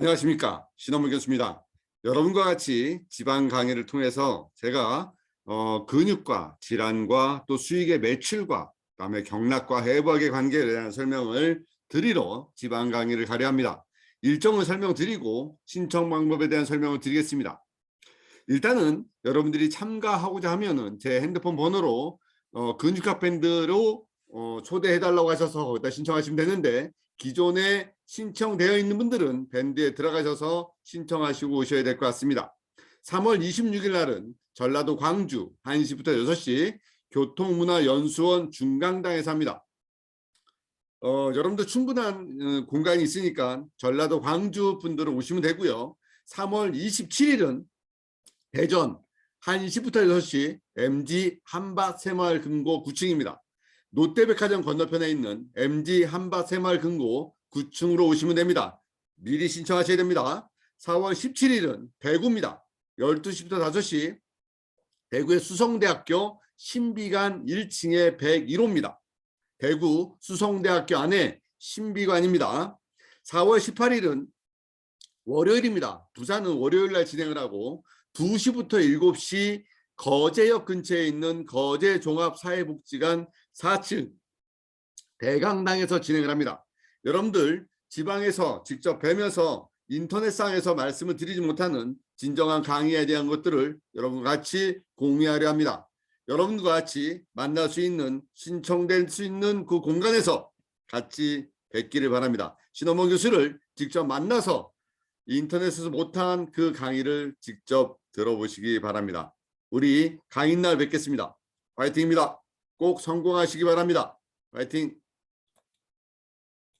안녕하십니까 신원문 교수입니다. 여러분과 같이 지방 강의를 통해서 제가 어, 근육과 질환과 또 수익의 매출과 그다음에 경락과 해부학의 관계에 대한 설명을 드리러 지방 강의를 가려 합니다. 일정을 설명드리고 신청 방법에 대한 설명을 드리겠습니다. 일단은 여러분들이 참가하고자 하면은 제 핸드폰 번호로 어, 근육학 밴드로 어, 초대해달라고 하셔서 거기다 신청하시면 되는데 기존에 신청되어 있는 분들은 밴드에 들어가셔서 신청하시고 오셔야 될 것 같습니다. 3월 26일 날은 전라도 광주 1시부터 6시 교통문화연수원 중강당에서 합니다. 어, 여러분들 충분한 어, 공간이 있으니까 전라도 광주 분들은 오시면 되고요. 3월 27일은 대전 1시부터 6시 MG 한밭 새마을 금고 9층입니다. 롯데백화점 건너편에 있는 MG 한밭 새마을 금고 9층으로 오시면 됩니다. 미리 신청하셔야 됩니다. 4월 17일은 대구입니다. 12시부터 5시 대구의 수성대학교 신비관 1층에 101호입니다. 대구 수성대학교 안에 신비관입니다. 4월 18일은 월요일입니다. 부산은 월요일 날 진행을 하고 2시부터 7시 거제역 근처에 있는 거제 종합사회복지관 4층 대강당에서 진행을 합니다. 여러분들 지방에서 직접 뵈면서 인터넷상에서 말씀을 드리지 못하는 진정한 강의에 대한 것들을 여러분과 같이 공유하려 합니다. 여러분과 같이 만날 수 있는 신청될 수 있는 그 공간에서 같이 뵙기를 바랍니다. 신원봉 교수를 직접 만나서 인터넷에서 못한 그 강의를 직접 들어보시기 바랍니다. 우리 강의 날 뵙겠습니다. 화이팅입니다. 꼭 성공하시기 바랍니다. 화이팅!